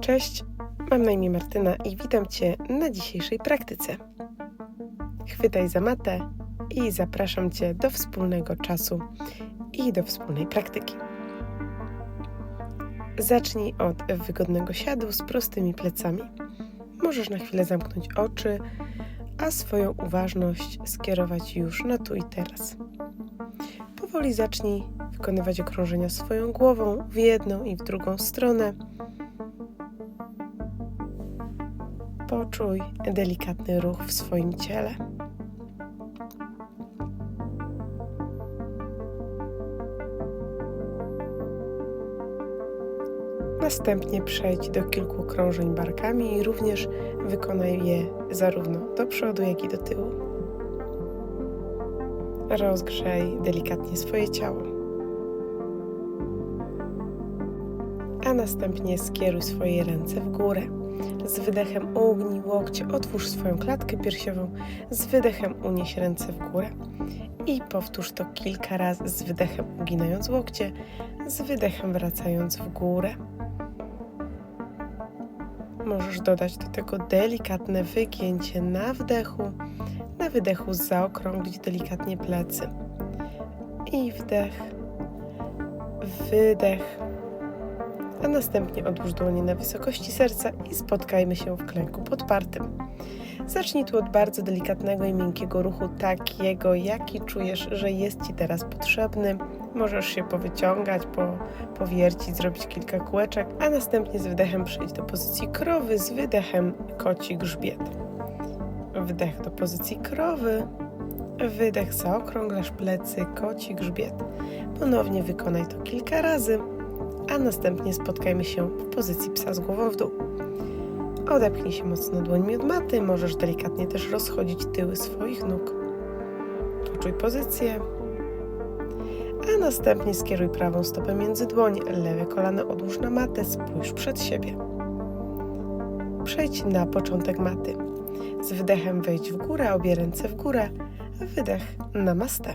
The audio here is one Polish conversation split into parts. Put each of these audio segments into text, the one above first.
Cześć, mam na imię Martyna i witam Cię na dzisiejszej praktyce. Chwytaj za matę i zapraszam Cię do wspólnego czasu i do wspólnej praktyki. Zacznij od wygodnego siadu z prostymi plecami. Możesz na chwilę zamknąć oczy, a swoją uważność skierować już na tu i teraz. Powoli zacznij wykonywać okrążenia swoją głową w jedną i w drugą stronę. Poczuj delikatny ruch w swoim ciele. Następnie przejdź do kilku okrążeń barkami i również wykonaj je zarówno do przodu, jak i do tyłu. Rozgrzej delikatnie swoje ciało. A następnie skieruj swoje ręce w górę. Z wydechem ugnij łokcie, otwórz swoją klatkę piersiową. Z wydechem unieś ręce w górę. I powtórz to kilka razy z wydechem uginając łokcie, z wydechem wracając w górę. Możesz dodać do tego delikatne wygięcie na wdechu, na wydechu zaokrąglić delikatnie plecy. I wdech, wydech, a następnie odłóż dłonie na wysokości serca i spotkajmy się w klęku podpartym. Zacznij tu od bardzo delikatnego i miękkiego ruchu, takiego, jaki czujesz, że jest Ci teraz potrzebny. Możesz się powyciągać, po, powiercić, zrobić kilka kółeczek, a następnie z wydechem przejść do pozycji krowy, z wydechem koci grzbiet. Wdech do pozycji krowy, wydech zaokrąglasz plecy, koci grzbiet. Ponownie wykonaj to kilka razy, a następnie spotkajmy się w pozycji psa z głową w dół. Odepchnij się mocno dłońmi od maty, możesz delikatnie też rozchodzić tyły swoich nóg. Poczuj pozycję, a następnie skieruj prawą stopę między dłonie, lewe kolano odłóż na matę, spójrz przed siebie. Przejdź na początek maty. Z wydechem wejdź w górę, obie ręce w górę, wydech na mastę.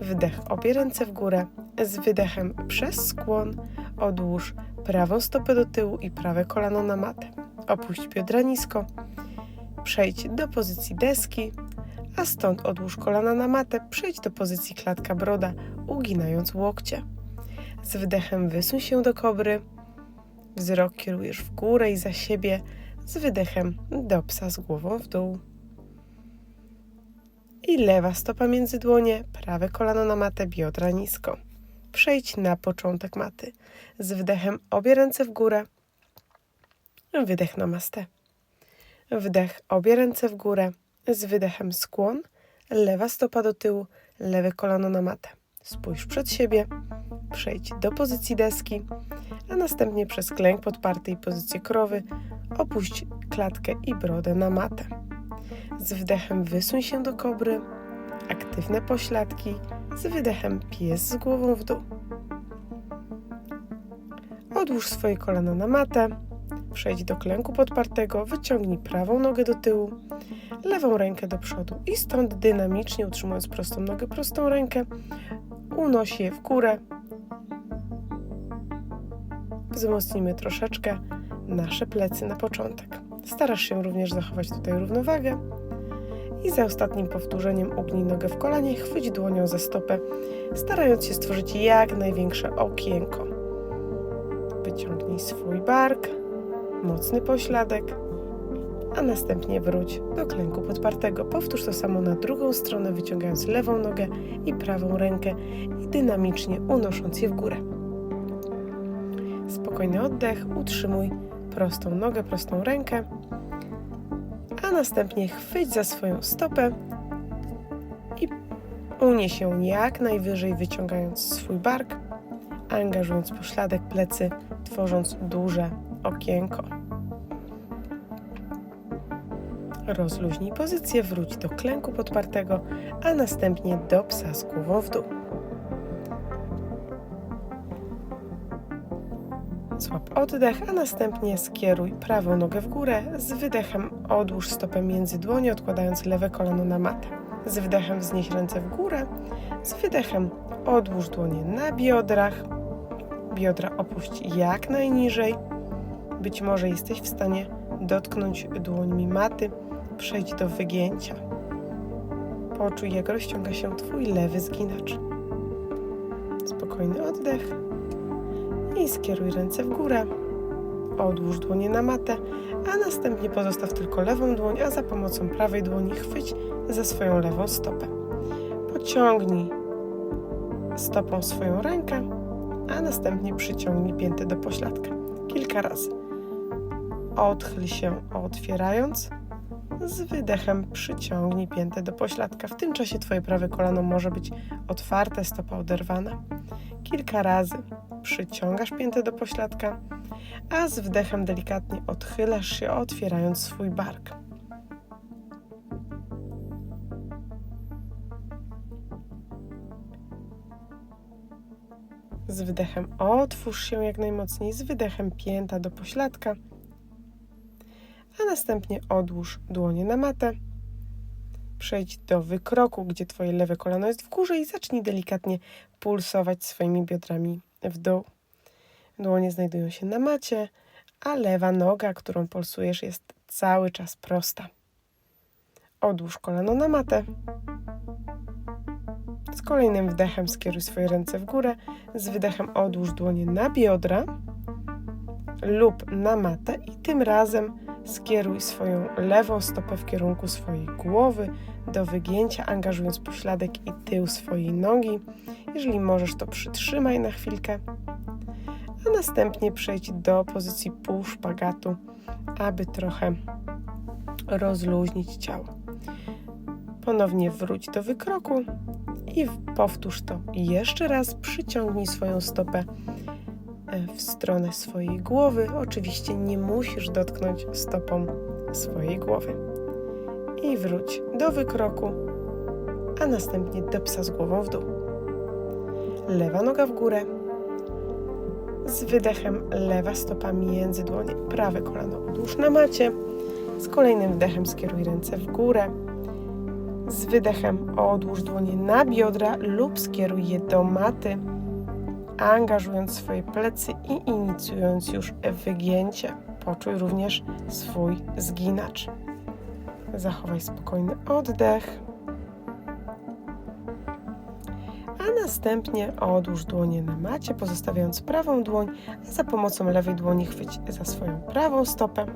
Wdech, obie ręce w górę, z wydechem przez skłon odłóż prawą stopę do tyłu i prawe kolano na matę. Opuść biodra nisko. Przejdź do pozycji deski, a stąd odłóż kolana na matę. Przejdź do pozycji klatka broda, uginając łokcie. Z wydechem wysuń się do kobry. Wzrok kierujesz w górę i za siebie. Z wydechem do psa z głową w dół. I lewa stopa między dłonie, prawe kolano na matę, biodra nisko. Przejdź na początek maty. Z wdechem obie ręce w górę. Wydech na mastę. Wdech obie ręce w górę. Z wydechem skłon. Lewa stopa do tyłu, lewe kolano na matę. Spójrz przed siebie. Przejdź do pozycji deski, a następnie przez klęk podparty i pozycję krowy opuść klatkę i brodę na matę. Z wdechem wysuń się do kobry. Aktywne pośladki z wydechem pies z głową w dół. Odłóż swoje kolana na matę, przejdź do klęku podpartego, wyciągnij prawą nogę do tyłu, lewą rękę do przodu i stąd dynamicznie utrzymując prostą nogę, prostą rękę, unoś je w górę. Wzmocnimy troszeczkę nasze plecy na początek. Starasz się również zachować tutaj równowagę. I za ostatnim powtórzeniem ugnij nogę w kolanie, chwyć dłonią za stopę, starając się stworzyć jak największe okienko. Wyciągnij swój bark, mocny pośladek, a następnie wróć do klęku podpartego. Powtórz to samo na drugą stronę, wyciągając lewą nogę i prawą rękę i dynamicznie unosząc je w górę. Spokojny oddech, utrzymuj prostą nogę, prostą rękę a następnie chwyć za swoją stopę i unieś ją jak najwyżej, wyciągając swój bark, angażując pośladek plecy, tworząc duże okienko. Rozluźnij pozycję, wróć do klęku podpartego, a następnie do psa z głową w dół. Złap oddech, a następnie skieruj prawą nogę w górę. Z wydechem odłóż stopę między dłonie, odkładając lewe kolano na matę. Z wydechem wznieś ręce w górę. Z wydechem odłóż dłonie na biodrach. Biodra opuść jak najniżej. Być może jesteś w stanie dotknąć dłońmi maty, przejdź do wygięcia. Poczuj, jak rozciąga się Twój lewy zginacz. Spokojny oddech skieruj ręce w górę. Odłóż dłonie na matę, a następnie pozostaw tylko lewą dłoń, a za pomocą prawej dłoni chwyć za swoją lewą stopę. Pociągnij stopą swoją rękę, a następnie przyciągnij piętę do pośladka kilka razy. Odchyl się otwierając. Z wydechem przyciągnij piętę do pośladka. W tym czasie Twoje prawe kolano może być otwarte, stopa oderwana. Kilka razy przyciągasz piętę do pośladka, a z wdechem delikatnie odchylasz się, otwierając swój bark. Z wydechem otwórz się jak najmocniej, z wydechem pięta do pośladka, następnie odłóż dłonie na matę. Przejdź do wykroku, gdzie Twoje lewe kolano jest w górze i zacznij delikatnie pulsować swoimi biodrami w dół. Dłonie znajdują się na macie, a lewa noga, którą pulsujesz, jest cały czas prosta. Odłóż kolano na matę. Z kolejnym wdechem skieruj swoje ręce w górę, z wydechem odłóż dłonie na biodra lub na matę i tym razem skieruj swoją lewą stopę w kierunku swojej głowy do wygięcia, angażując pośladek i tył swojej nogi. Jeżeli możesz, to przytrzymaj na chwilkę, a następnie przejdź do pozycji pół szpagatu, aby trochę rozluźnić ciało. Ponownie wróć do wykroku i powtórz to jeszcze raz. Przyciągnij swoją stopę w stronę swojej głowy. Oczywiście nie musisz dotknąć stopą swojej głowy. I wróć do wykroku, a następnie do psa z głową w dół. Lewa noga w górę. Z wydechem lewa stopa między dłonie. Prawe kolano odłóż na macie. Z kolejnym wdechem skieruj ręce w górę z wydechem odłóż dłonie na biodra lub skieruj je do maty, angażując swoje plecy i inicjując już wygięcie. Poczuj również swój zginacz. Zachowaj spokojny oddech. A następnie odłóż dłonie na macie, pozostawiając prawą dłoń, a za pomocą lewej dłoni chwyć za swoją prawą stopę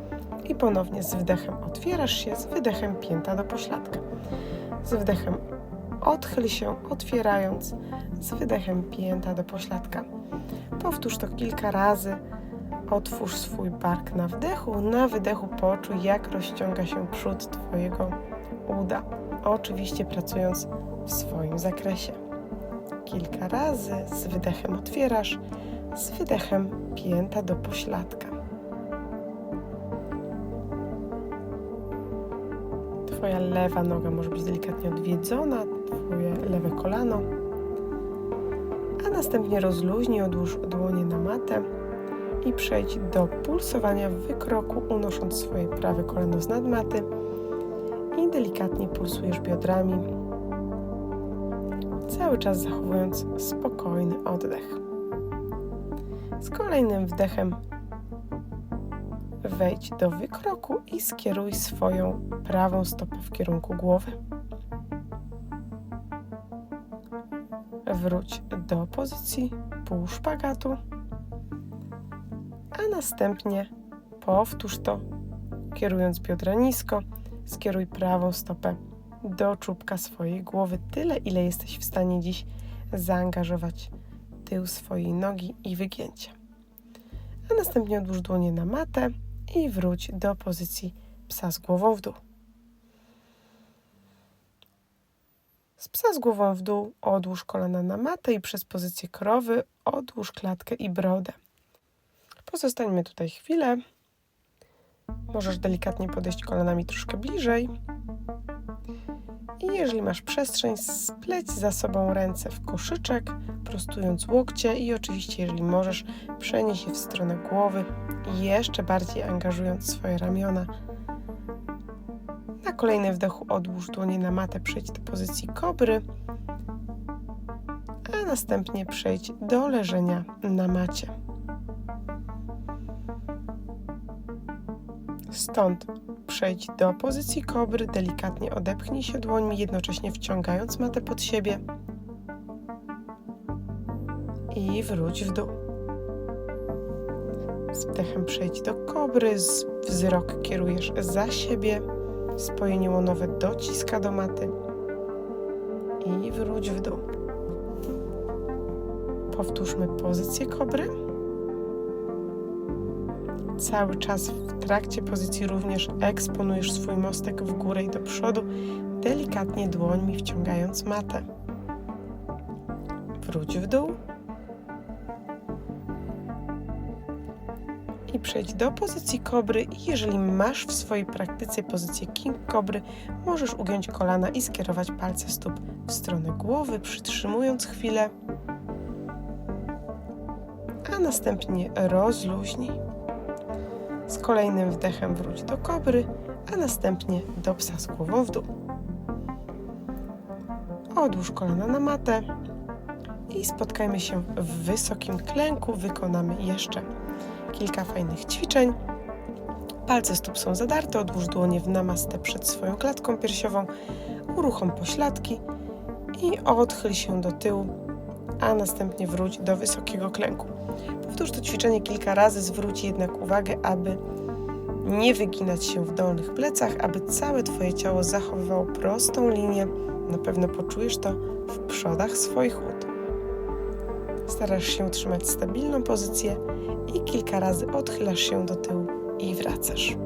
i ponownie z wdechem otwierasz się, z wydechem pięta do pośladka. Z wdechem odchyl się, otwierając, z wydechem pięta do pośladka. Powtórz to kilka razy. Otwórz swój bark na wdechu, na wydechu poczuj, jak rozciąga się przód Twojego uda. Oczywiście pracując w swoim zakresie. Kilka razy z wydechem otwierasz, z wydechem pięta do pośladka. Twoja lewa noga może być delikatnie odwiedzona, Twoje lewe kolano. A następnie rozluźnij, odłóż dłonie na matę i przejdź do pulsowania w wykroku, unosząc swoje prawe kolano z nadmaty i delikatnie pulsujesz biodrami, cały czas zachowując spokojny oddech. Z kolejnym wdechem wejdź do wykroku i skieruj swoją prawą stopę w kierunku głowy. Wróć do pozycji półszpagatu, a następnie powtórz to, kierując biodra nisko. Skieruj prawą stopę do czubka swojej głowy, tyle ile jesteś w stanie dziś zaangażować tył swojej nogi i wygięcie. A następnie odłóż dłonie na matę i wróć do pozycji psa z głową w dół. Z psa z głową w dół odłóż kolana na matę i przez pozycję krowy odłóż klatkę i brodę. Pozostańmy tutaj chwilę. Możesz delikatnie podejść kolanami troszkę bliżej. I jeżeli masz przestrzeń, spleć za sobą ręce w koszyczek, prostując łokcie i oczywiście, jeżeli możesz, przenieś je w stronę głowy jeszcze bardziej angażując swoje ramiona. Na kolejny wdechu odłóż dłonie na matę, przejdź do pozycji kobry, a następnie przejdź do leżenia na macie. Stąd przejdź do pozycji kobry, delikatnie odepchnij się dłońmi, jednocześnie wciągając matę pod siebie i wróć w dół. Z wdechem przejdź do kobry, wzrok kierujesz za siebie, spojenie łonowe dociska do maty i wróć w dół. Powtórzmy pozycję kobry. Cały czas w trakcie pozycji również eksponujesz swój mostek w górę i do przodu, delikatnie dłońmi wciągając matę. Wróć w dół. I przejdź do pozycji kobry i jeżeli masz w swojej praktyce pozycję king kobry, możesz ugiąć kolana i skierować palce stóp w stronę głowy, przytrzymując chwilę, a następnie rozluźnij. Z kolejnym wdechem wróć do kobry, a następnie do psa z głową w dół. Odłóż kolana na matę i spotkajmy się w wysokim klęku. Wykonamy jeszcze kilka fajnych ćwiczeń. Palce stóp są zadarte, odłóż dłonie w namastę przed swoją klatką piersiową, uruchom pośladki i odchyl się do tyłu, a następnie wróć do wysokiego klęku. Powtórz to ćwiczenie kilka razy, zwróć jednak uwagę, aby nie wyginać się w dolnych plecach, aby całe Twoje ciało zachowywało prostą linię. Na pewno poczujesz to w przodach swoich ud. Starasz się utrzymać stabilną pozycję i kilka razy odchylasz się do tyłu i wracasz.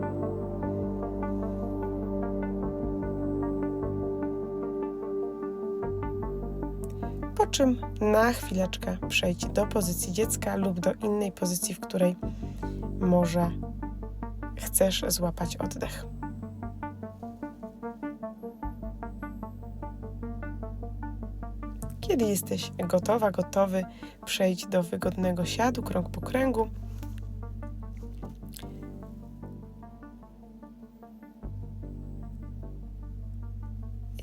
Po czym na chwileczkę przejdź do pozycji dziecka lub do innej pozycji, w której może chcesz złapać oddech. Kiedy jesteś gotowa, gotowy, przejdź do wygodnego siadu, krąg po kręgu.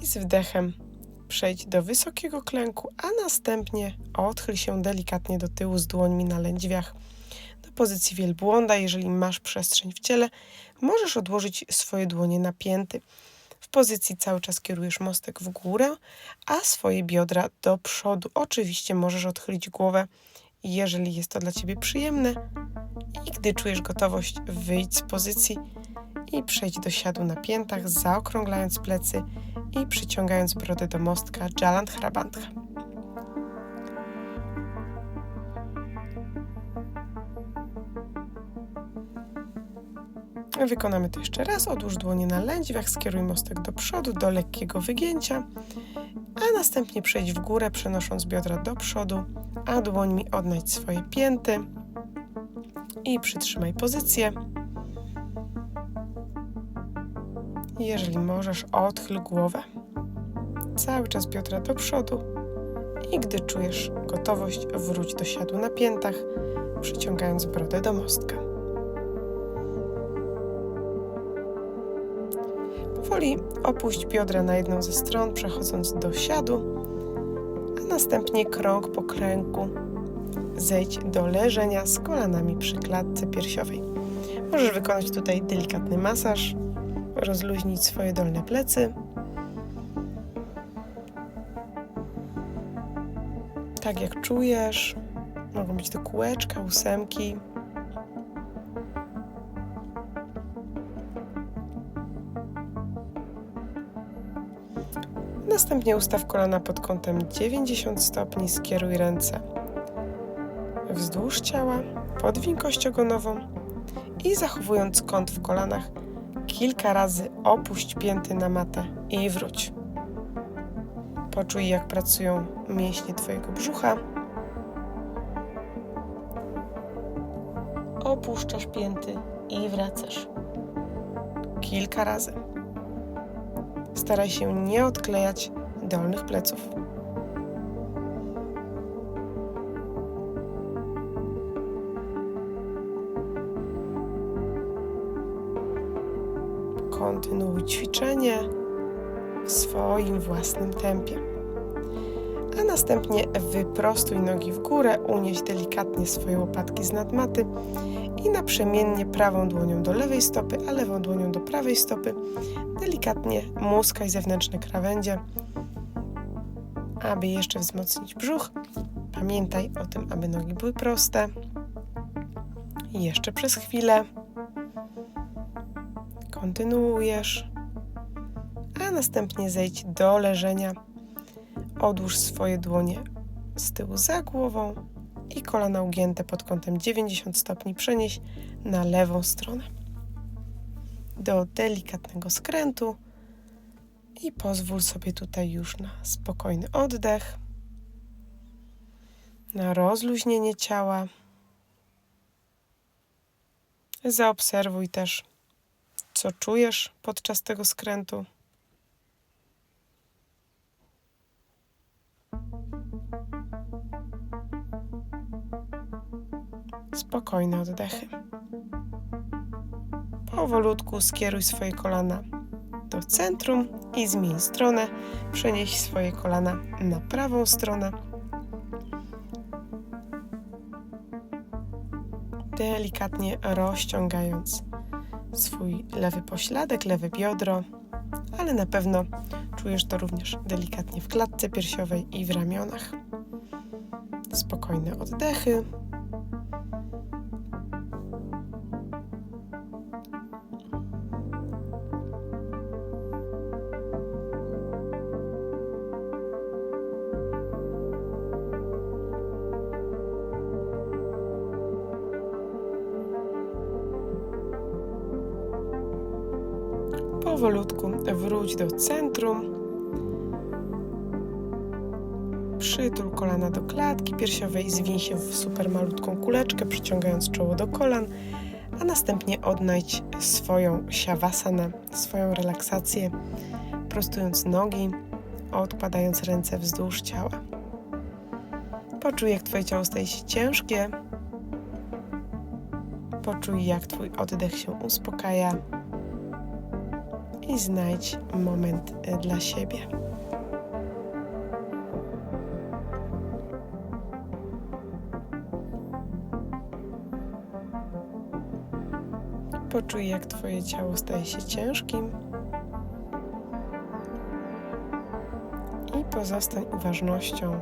I z wdechem przejdź do wysokiego klęku, a następnie odchyl się delikatnie do tyłu z dłońmi na lędźwiach do pozycji wielbłąda. Jeżeli masz przestrzeń w ciele, możesz odłożyć swoje dłonie na pięty. W pozycji cały czas kierujesz mostek w górę, a swoje biodra do przodu. Oczywiście możesz odchylić głowę, jeżeli jest to dla Ciebie przyjemne. I gdy czujesz gotowość, wyjdź z pozycji i przejdź do siadu na piętach, zaokrąglając plecy i przyciągając brodę do mostka Jaland Hrabantha. Wykonamy to jeszcze raz. Odłóż dłonie na lędźwiach, skieruj mostek do przodu, do lekkiego wygięcia, a następnie przejdź w górę, przenosząc biodra do przodu, a dłońmi odnajdź swoje pięty i przytrzymaj pozycję. Jeżeli możesz, odchyl głowę. Cały czas biodra do przodu i gdy czujesz gotowość, wróć do siadu na piętach, przyciągając brodę do mostka. Powoli opuść biodra na jedną ze stron, przechodząc do siadu, a następnie krąg po kręgu zejdź do leżenia z kolanami przy klatce piersiowej. Możesz wykonać tutaj delikatny masaż, rozluźnić swoje dolne plecy. Tak jak czujesz, mogą być to kółeczka, ósemki. Następnie ustaw kolana pod kątem 90 stopni, skieruj ręce wzdłuż ciała, podwiń kość ogonową i zachowując kąt w kolanach, kilka razy opuść pięty na matę i wróć. Poczuj, jak pracują mięśnie Twojego brzucha. Opuszczasz pięty i wracasz. Kilka razy. Staraj się nie odklejać dolnych pleców. Kontynuuj ćwiczenie w swoim własnym tempie. a następnie wyprostuj nogi w górę, unieś delikatnie swoje łopatki z nadmaty i naprzemiennie prawą dłonią do lewej stopy, a lewą dłonią do prawej stopy delikatnie muskaj zewnętrzne krawędzie, aby jeszcze wzmocnić brzuch. Pamiętaj o tym, aby nogi były proste. I jeszcze przez chwilę. Kontynuujesz, a następnie zejdź do leżenia. Odłóż swoje dłonie z tyłu za głową i kolana ugięte pod kątem 90 stopni przenieś na lewą stronę. Do delikatnego skrętu i pozwól sobie tutaj już na spokojny oddech, na rozluźnienie ciała. Zaobserwuj też, co czujesz podczas tego skrętu. Spokojne oddechy. Powolutku skieruj swoje kolana do centrum i zmień stronę. Przenieś swoje kolana na prawą stronę. Delikatnie rozciągając swój lewy pośladek, lewe biodro, ale na pewno czujesz to również delikatnie w klatce piersiowej i w ramionach. Spokojne oddechy. Powolutku wróć do centrum. Przytul kolana do klatki piersiowej, zwiń się w super malutką kuleczkę, przyciągając czoło do kolan, a następnie odnajdź swoją siawasanę, swoją relaksację, prostując nogi, odkładając ręce wzdłuż ciała. Poczuj, jak Twoje ciało staje się ciężkie. Poczuj, jak Twój oddech się uspokaja i znajdź moment e, dla siebie. Poczuj, jak Twoje ciało staje się ciężkim. I pozostań uważnością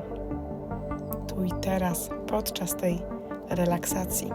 tu i teraz podczas tej relaksacji.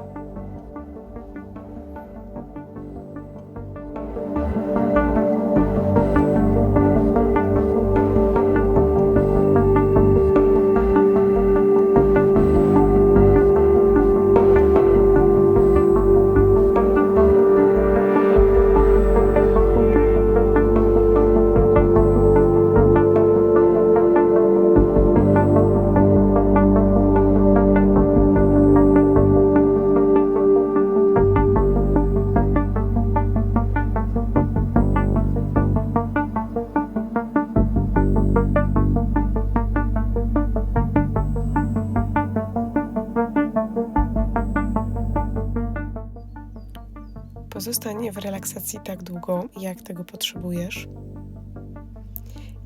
Pozostań w relaksacji tak długo, jak tego potrzebujesz.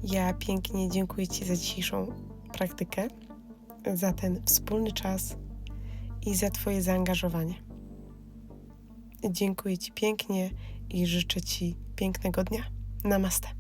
Ja pięknie dziękuję Ci za dzisiejszą praktykę, za ten wspólny czas i za Twoje zaangażowanie. Dziękuję Ci pięknie i życzę Ci pięknego dnia. Namaste.